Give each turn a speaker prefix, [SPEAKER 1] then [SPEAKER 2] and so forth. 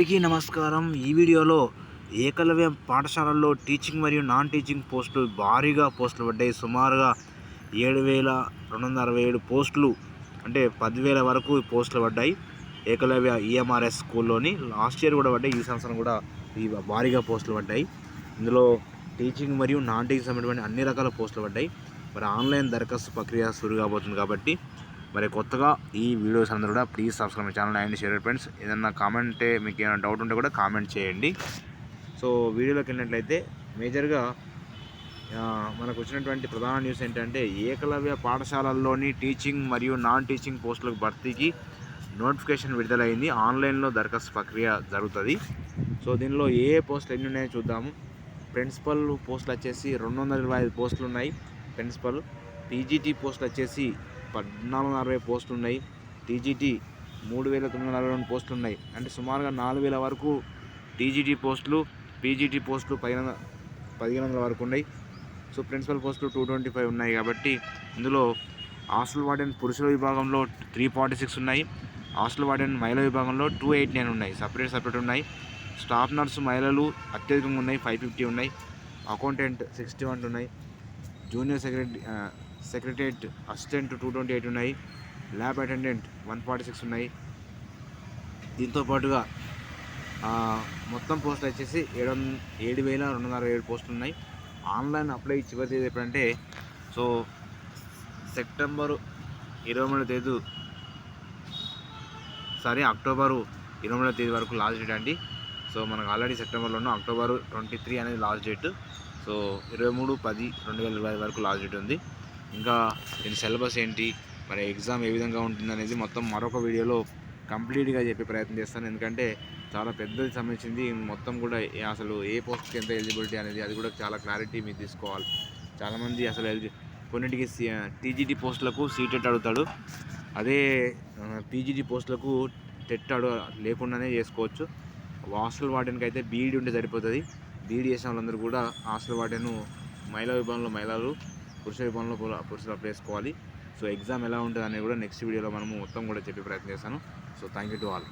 [SPEAKER 1] అందరికీ నమస్కారం. ఈ వీడియోలో ఏకలవ్య పాఠశాలల్లో టీచింగ్ మరియు నాన్ టీచింగ్ పోస్టులు భారీగా పోస్టులు పడ్డాయి. సుమారుగా ఏడు వేల రెండు వందల అరవై ఏడు పోస్టులు అంటే పదివేల వరకు పోస్టులు పడ్డాయి. ఏకలవ్య ఈఎంఆర్ఎస్ స్కూల్లోని లాస్ట్ ఇయర్ కూడా పడ్డాయి. ఈ సంవత్సరం కూడా ఈ భారీగా పోస్టులు పడ్డాయి. ఇందులో టీచింగ్ మరియు నాన్ టీచింగ్ సంబంధించిన అన్ని రకాల పోస్టులు పడ్డాయి. మరి ఆన్లైన్ దరఖాస్తు ప్రక్రియ సురు కాబోతుంది కాబట్టి మరి కొత్తగా ఈ వీడియోస్ అందరూ కూడా please subscribe my channel and share friends ఏదన్నా కామెంట్ మీకు ఏమైనా డౌట్ ఉంటే కూడా కామెంట్ చేయండి. సో వీడియోలోకి వెళ్ళినట్లయితే మేజర్గా మనకు వచ్చినటువంటి ప్రధాన న్యూస్ ఏంటంటే ఏకలవ్య పాఠశాలల్లోని టీచింగ్ మరియు నాన్ టీచింగ్ పోస్టులకు భర్తీకి నోటిఫికేషన్ విడుదలైంది. ఆన్లైన్లో దరఖాస్తు ప్రక్రియ జరుగుతుంది. సో దీనిలో ఏ ఏ పోస్టులు ఎన్ని ఉన్నాయో చూద్దాము. ప్రిన్సిపల్ పోస్టులు వచ్చేసి రెండు వందల ఇరవై ఐదు పోస్టులు ఉన్నాయి. ప్రిన్సిపల్ పీజీటీ పోస్టులు వచ్చేసి పద్నాలుగు వందల అరవై పోస్టులు ఉన్నాయి టీజీటీ మూడు వేల తొమ్మిది వందల అరవై రెండు పోస్టులు ఉన్నాయి అంటే సుమారుగా నాలుగు వేల వరకు టీజీటీ పోస్టులు పీజీటీ పోస్టులు పదిహేను పదిహేను వందల వరకు ఉన్నాయి. సో ప్రిన్సిపల్ పోస్టులు టూ ట్వంటీ ఫైవ్ ఉన్నాయి కాబట్టి ఇందులో హాస్టల్ వార్డెన్ పురుషుల విభాగంలో త్రీ ఫార్టీ సిక్స్ ఉన్నాయి. హాస్టల్ వార్డెన్ మహిళా విభాగంలో టూ ఎయిట్ నైన్ ఉన్నాయి. సపరేట్ సపరేట్ ఉన్నాయి. స్టాఫ్ నర్సు మహిళలు అత్యధికంగా ఉన్నాయి. ఫైవ్ ఫిఫ్టీ ఉన్నాయి. అకౌంటెంట్ సిక్స్టీ వన్ ఉన్నాయి. Junior secretary secretariat assistant two twenty eight ఉన్నాయి. Lab attendant one forty six ఉన్నాయి. దీంతో పాటుగా మొత్తం పోస్టులు వచ్చేసి ఏడు వంద ఏడు వేల రెండు వందల ఏడు పోస్టులు ఉన్నాయి. ఆన్లైన్ అప్లై చివరి తేదీ ఎప్పుడంటే సో సెప్టెంబరు ఇరవై మూడో తేదీ సారీ అక్టోబరు ఇరవై మూడో తేదీ వరకు లాస్ట్ డేట్ అండి. సో మనకు ఆల్రెడీ సెప్టెంబర్లో సెప్టెంబర్లోనూ అక్టోబర్ ట్వంటీ త్రీ అనేది లాస్ట్ డేట్. సో ఇరవై మూడు పది రెండు వేల ఇరవై వరకు లాస్ట్ డేట్ ఉంది. ఇంకా దీని సిలబస్ ఏంటి మరి ఎగ్జామ్ ఏ విధంగా ఉంటుంది అనేది మొత్తం మరొక వీడియోలో కంప్లీట్గా చెప్పే ప్రయత్నం చేస్తాను. ఎందుకంటే చాలా పెద్దది సంబంధించింది. మొత్తం కూడా ఏ- అసలు ఏ పోస్ట్కి ఎంత ఎలిజిబిలిటీ అనేది అది కూడా చాలా క్లారిటీ మీరు తీసుకోవాలి. చాలామంది అసలు ఎలిజి కొన్నిటికి టీజీటీ పోస్టులకు సీటెట్ అడుగుతాడు. అదే పీజీటీ పోస్టులకు టెట్ అడు లేకుండానే చేసుకోవచ్చు. హాస్టల్ వార్డెన్కి అయితే బీఈడి ఉంటే సరిపోతుంది. బీఈడి చేసిన వాళ్ళందరూ కూడా హాస్టల్ వార్డెన్ మహిళా విభాగంలో మహిళలు పురుష విభాగంలో పురుషుల పురుషులు అప్లై చేసుకోవాలి సో ఎగ్జామ్ ఎలా ఉంటుంది అనేది కూడా నెక్స్ట్ వీడియోలో మనము మొత్తం కూడా చెప్పే ప్రయత్నం చేస్తాను. So thank you to all